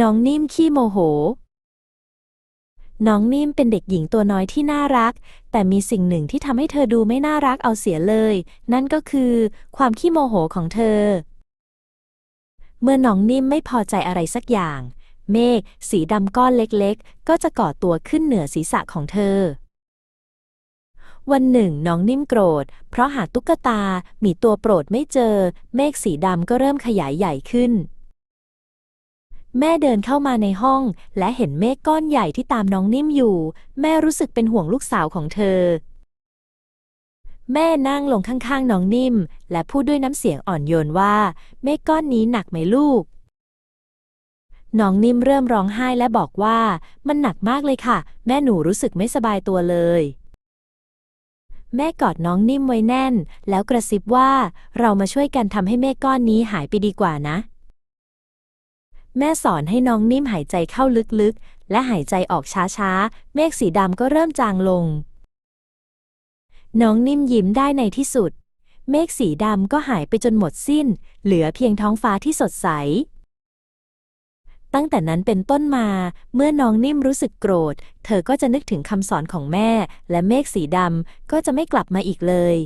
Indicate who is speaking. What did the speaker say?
Speaker 1: น้องนิ่มขี้โมโห น้องนิ่มเป็นเด็กหญิงตัวน้อยที่น่ารัก แต่มีสิ่งหนึ่งที่ทำให้เธอดูไม่น่ารักเอาเสียเลย นั่นก็คือความขี้โมโหของเธอ เมื่อน้องนิ่มไม่พอใจอะไรสักอย่าง เมฆสีดำก้อนเล็กๆ ก็จะก่อตัวขึ้นเหนือศีรษะของเธอ วันหนึ่งน้องนิ่มโกรธ เพราะหาตุ๊กตา มีตัวโปรดไม่เจอ เมฆสีดำก็เริ่มขยายใหญ่ขึ้น แม่เดินเข้ามาในห้อง และเห็นเมฆก้อนใหญ่ที่ตามน้องนิ่มอยู่ แม่รู้สึกเป็นห่วงลูกสาวของเธอ แม่นั่งลงข้างๆน้องนิ่ม และพูดด้วยน้ำเสียงอ่อนโยนว่า เมฆก้อนนี้หนักไหมลูก น้องนิ่มเริ่มร้องไห้และบอกว่า มันหนักมากเลยค่ะ แม่หนูรู้สึกไม่สบายตัวเลย แม่กอดน้องนิ่มไว้แน่น แล้วกระซิบว่า เรามาช่วยกันทำให้เมฆก้อนนี้หายไปดีกว่านะ แม่สอนให้น้องนิ่มหายใจเข้าลึกๆ และหายใจออกช้าๆ เมฆสีดำก็เริ่มจางลง น้องนิ่มยิ้มได้ในที่สุด เมฆสีดำก็หายไปจนหมดสิ้น เหลือเพียงท้องฟ้าที่สดใส ตั้งแต่นั้นเป็นต้นมา เมื่อน้องนิ่มรู้สึกโกรธ เธอก็จะนึกถึงคำสอนของแม่ และเมฆสีดำก็จะไม่กลับมาอีกเลย